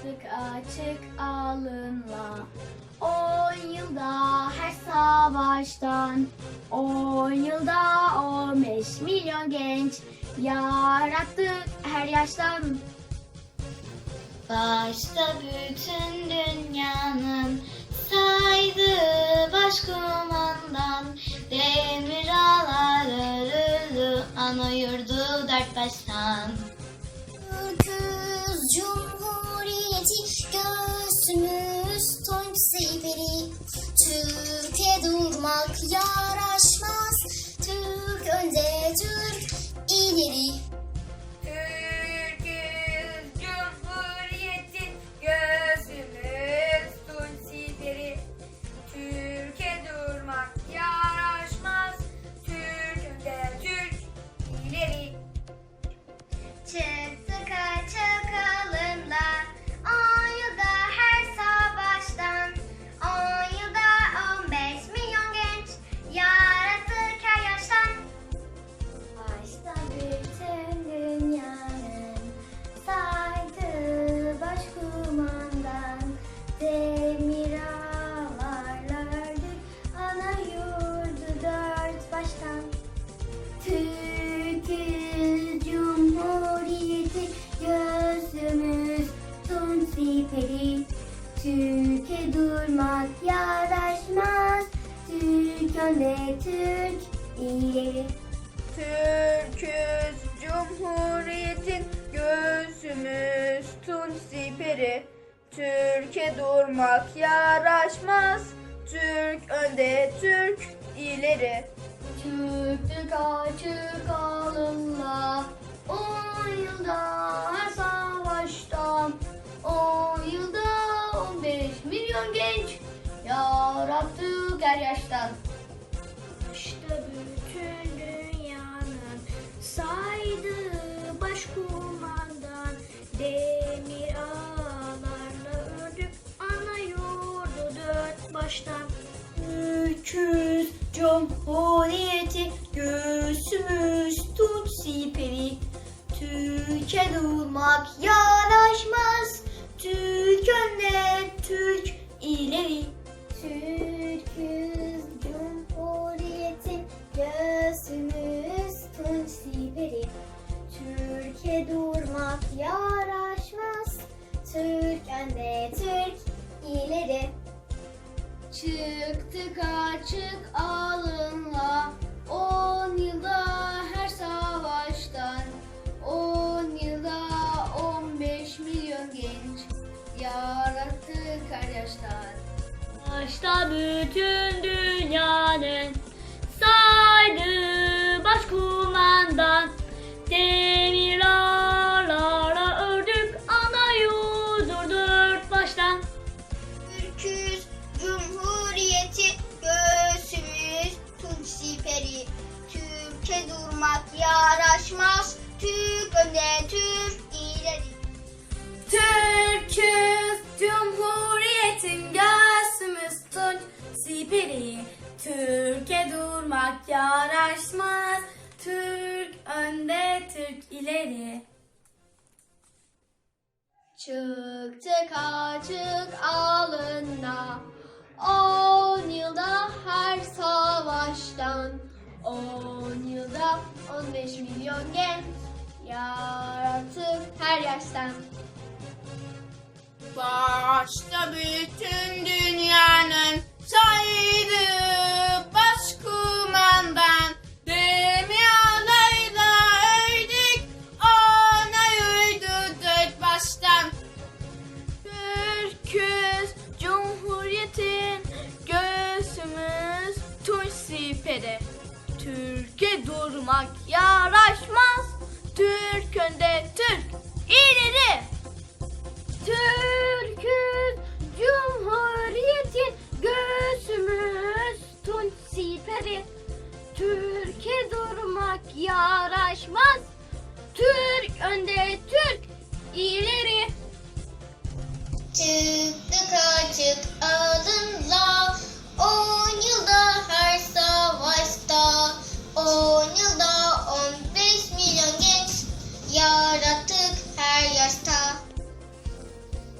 Çıktık açık alınla On yılda her savaştan. On yılda 15 milyon genç Yarattık her yaştan. Başta bütün dünyanın saydı başkumandan Demir ağlar örülü ana yurdu dert baştan seyferi Türkiye durmak yaraşmaz. Türk önde Türk ileri Demir Ana yurdu dört baştan. Türk'üz Cumhuriyeti gözümüz tun siperi Türkiye durmak yaraşmaz Türk önde Türk ileri. Türk'üz Türkiye durmak yaraşmaz. Türk önde Türk ileri. Çıktık açık alınla. On yılda her savaştan. On yılda 15 milyon genç Yarattık her yaştan. İşte bütün Türkiye durmak yaraşmaz Türk önde Türk ileri. Türk'üz Cumhuriyeti göğsümüz tut siperi Türkiye durmak yaraşmaz Türk önde Türk ileri. Çıktık açık Yaştan Başta bütün Türkiye durmak yaraşmaz. Türk önde Türk ileri. Çıktık açık alında On yılda her savaştan. On yılda 15 milyon genç Yarattık her yaştan. Başta bütün dünyanın saydı Türkiye durmak yaraşmaz. Türk önde Türk ileri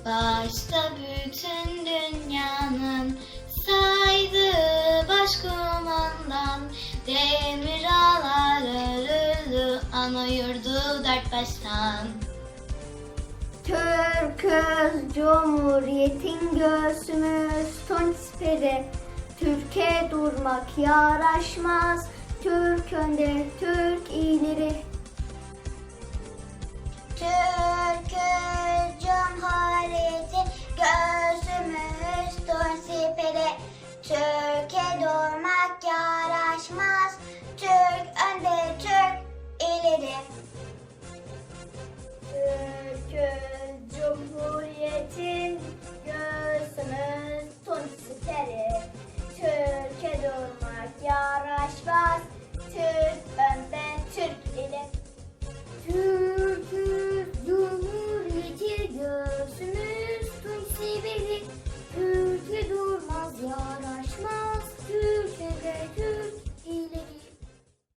Başta bütün dünyanın saydığı başkumandan demir ağlar örüldü ana yurdu dört baştan. Türküz Cumhuriyetin göğsümüz tunç siperi Türkiye durmak yaraşmaz Türk önde Türk iyileri Türküz